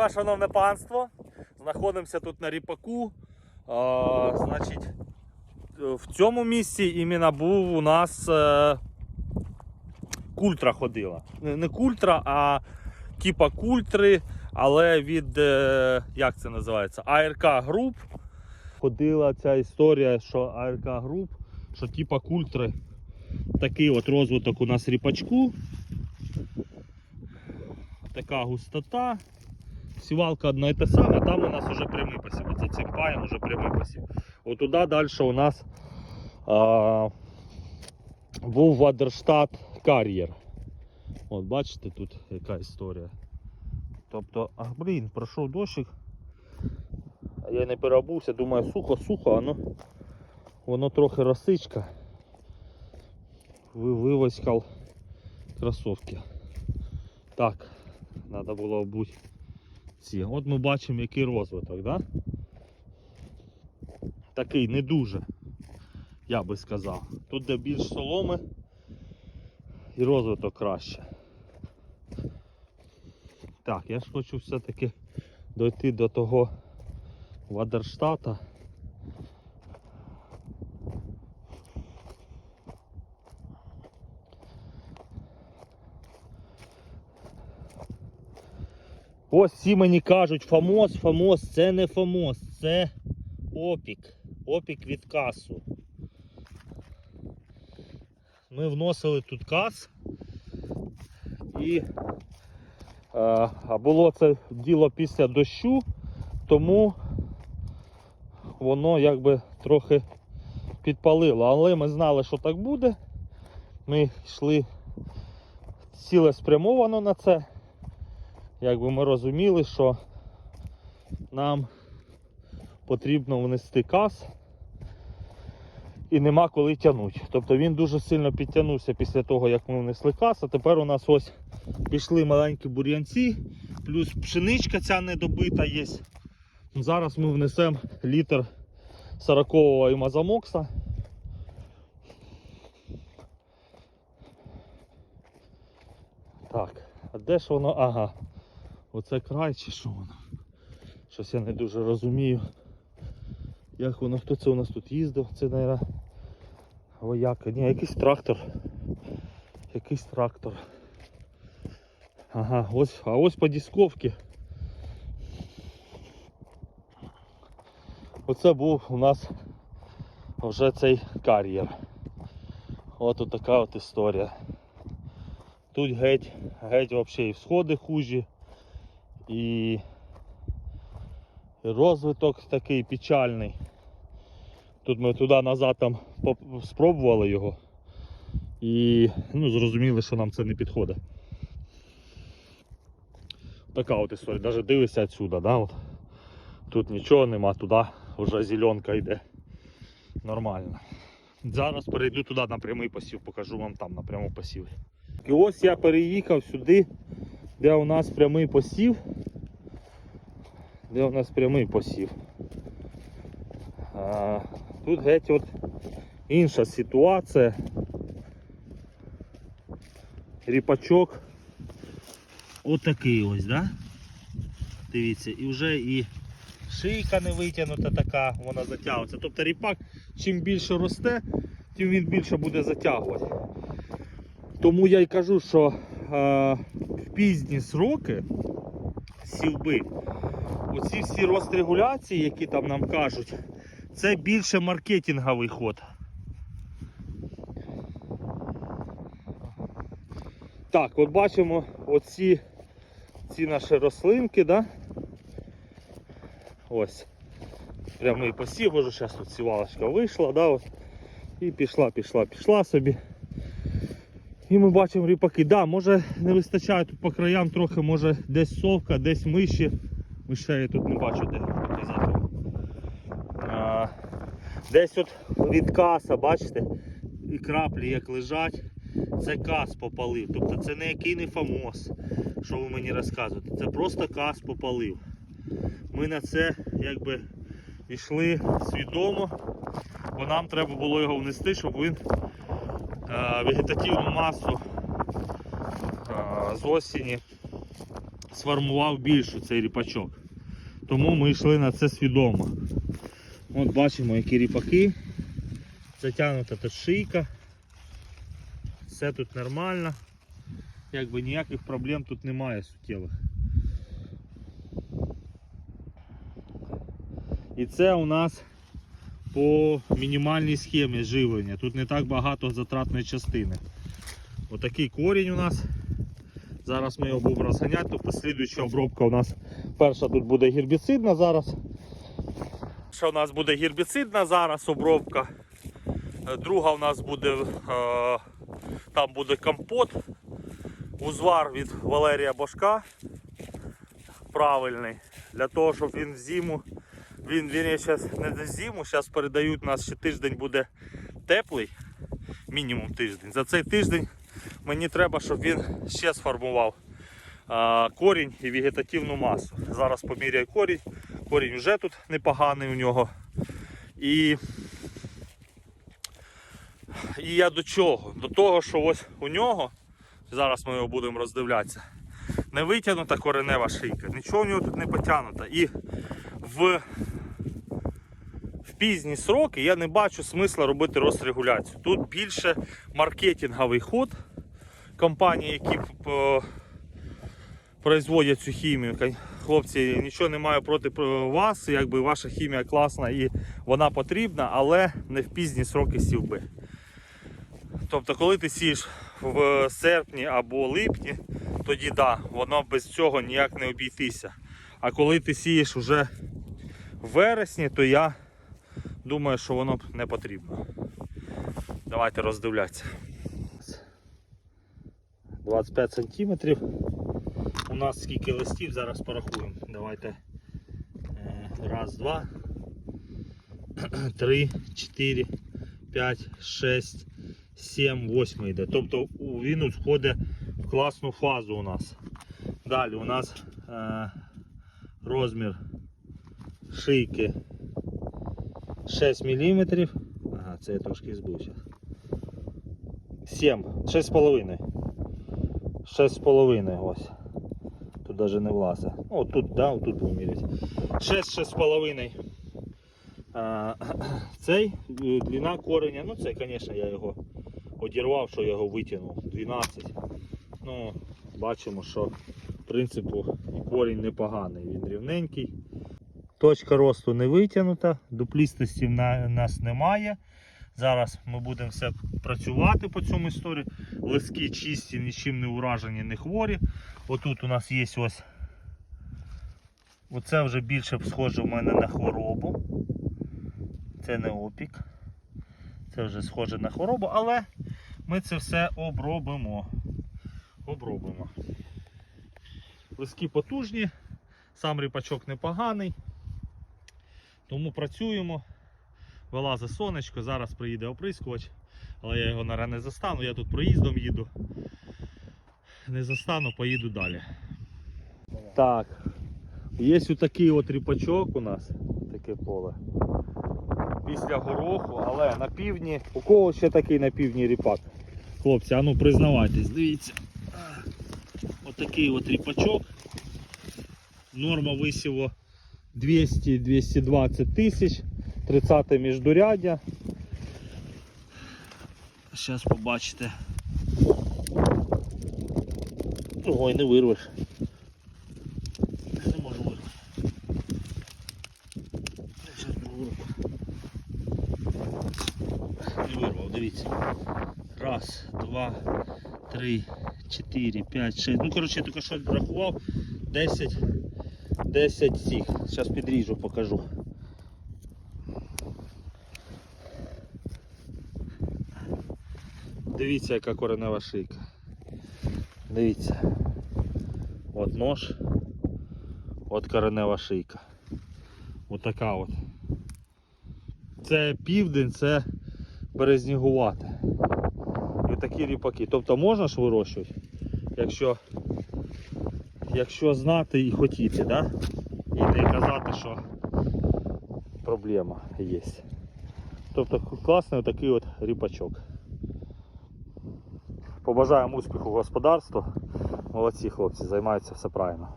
вас, шановне панство. Знаходимося тут на ріпаку. А, значить, в цьому місці іменно був у нас е, культра ходила. Не, не культра, а типа культри, але від е, як це називається? АРК груп. Ходила ця історія, що АРК груп, що типа культри. Такий от розвиток у нас ріпачку. Така густота. Сівалка одна і та сама, там у нас вже прямий посів. Оце цим паєм вже прямий посів. От туди далі у нас а, був Вадерштат кар'єр. От бачите тут яка історія. Тобто, а блін, пройшов дощик. Я не переобувся, думаю, сухо, сухо, воно, воно трохи росичка. Ви, вивоськав кросовки. Так, треба було обути ці. От ми бачимо, який розвиток, да? Такий не дуже, я би сказав. Тут де більш соломи і розвиток краще. Так, я ж хочу все-таки дойти до того Вадерштата. Ось всі мені кажуть, фамос, фамос, це не фамос, це опік. Опік від касу. Ми вносили тут кас і е, а було це діло після дощу, тому воно якби трохи підпалило. Але ми знали, що так буде. Ми йшли цілеспрямовано на це якби ми розуміли, що нам потрібно внести каз і нема коли тягнути. Тобто він дуже сильно підтягнувся після того, як ми внесли каз, а тепер у нас ось пішли маленькі бур'янці, плюс пшеничка ця недобита є. Зараз ми внесемо літр 40-го імазамокса. Так, а де ж воно? Ага. Оце край чи що воно? Щось я не дуже розумію. Як воно, хто це у нас тут їздив? Це, мабуть, вояка. Ні, якийсь трактор. Якийсь трактор. Ага, ось, а ось по дисковці. Оце був у нас вже цей кар'єр. От от така от історія. Тут геть, геть взагалі і всходи хужі. І розвиток такий печальний. Тут ми туди назад там спробували його і ну, зрозуміли, що нам це не підходить. Така от історія. Навіть дивишся відсюди, да? от. тут нічого нема, туди вже зеленка йде. Нормально. Зараз перейду туди на прямий посів, покажу вам там на прямому посіві. І ось я переїхав сюди, де у нас прямий посів. Де у нас прямий посів. А, тут геть от інша ситуація. Ріпачок отакий ось, да? Дивіться, і вже і шийка не витягнута така, вона затягується. Тобто ріпак, чим більше росте, тим він більше буде затягувати. Тому я й кажу, що е, в пізні сроки сівби, оці всі розрегуляції, які там нам кажуть, це більше маркетинговий ход. Так, от бачимо оці ці наші рослинки, да? Ось. Прямий посів, уже зараз тут сівалочка вийшла, да, от. і пішла, пішла, пішла собі. І ми бачимо ріпаки. Да, може не вистачає тут по краям трохи, може десь совка, десь миші. Мишей я тут не бачу де показати. А, десь от від каса, бачите, і краплі як лежать. Це кас попалив. Тобто це не який не фамос, що ви мені розказуєте. Це просто кас попалив. Ми на це якби йшли свідомо, бо нам треба було його внести, щоб він вегетативну масу з осені сформував більшу цей ріпачок. Тому ми йшли на це свідомо. От бачимо, які ріпаки. Затягнута тут шийка. Все тут нормально. Якби ніяких проблем тут немає суттєвих. І це у нас по мінімальній схемі живлення. Тут не так багато затратної частини. Отакий корінь у нас. Зараз ми його будемо розганяти, тобто слідуюча обробка у нас перша тут буде гербіцидна зараз. Перша у нас буде гербіцидна зараз обробка. Друга у нас буде е, там буде компот. Узвар від Валерія Бошка. Правильний. Для того, щоб він в зиму. Він, він зараз не в зиму, зараз передають у нас ще тиждень буде теплий, мінімум тиждень. За цей тиждень мені треба, щоб він ще сформував корінь і вегетативну масу. Зараз поміряю корінь. Корінь вже тут непоганий у нього. І, і я до чого? До того, що ось у нього, зараз ми його будемо роздивлятися, не витягнута коренева шийка, нічого у нього тут не потягнуто. І в, в пізні сроки я не бачу смисла робити розрегуляцію. Тут більше маркетинговий ход компанії, які е, производять цю хімію. Хлопці, нічого не маю проти вас, якби ваша хімія класна і вона потрібна, але не в пізні сроки сівби. Тобто, коли ти сієш в серпні або липні, тоді да, воно без цього ніяк не обійтися. А коли ти сієш вже в вересні, то я думаю, що воно не потрібно. Давайте роздивлятися. 25 сантиметрів. У нас скільки листів, зараз порахуємо. Давайте. Е, Раз, два, три, чотири, п'ять, шесть, сім, восьмий йде. Тобто він входить в класну фазу у нас. Далі у нас е, розмір шийки 6 мм. Ага, це я трошки збився. 7, 6,5. 6,5 ось. Тут навіть не. Ну, от тут, да, тут будемо міряти. 6, 6,5. Цей е, длина кореня, ну це, звісно, я його одірвав, що я його витягнув. 12. Ну, бачимо, що в принципі корінь непоганий, він рівненький. Точка росту не витягнута, дуплістості в нас немає. Зараз ми будемо все працювати по цьому історії. Лиски чисті, нічим не уражені, не хворі. Отут у нас є ось. Оце вже більше схоже в мене на хворобу. Це не опік. Це вже схоже на хворобу, але ми це все обробимо. Обробимо. Лиски потужні, сам ріпачок непоганий. Тому працюємо. Вилазить сонечко, зараз приїде оприскувач, але я його наразі не застану, я тут проїздом їду. Не застану, поїду далі. Так, є такий от ріпачок у нас, таке поле. Після гороху, але на півдні. У кого ще такий на півдні ріпак? Хлопці, а ну признавайтесь, дивіться. Отакий от ріпачок. Норма висіву 200-220 тисяч. 30 міждуряддя. Зараз побачите. Ой, не вирвеш. Не можу вирвати. Зараз вирву. Не вирвав, дивіться. Раз, два, три, чотири, п'ять, шесть. Ну, коротше, я тільки що рахував. 10, 10 цих. Зараз підріжу, покажу. Дивіться, яка коренева шийка. Дивіться. От нож. От коренева шийка. От така от. Це південь, це березнігувати. І такі ріпаки. Тобто можна ж вирощувати, якщо, якщо знати і хотіти, да? і не казати, що проблема є. Тобто класний отакий от ріпачок. Побажаємо успіху господарству. Молодці хлопці, займаються все правильно.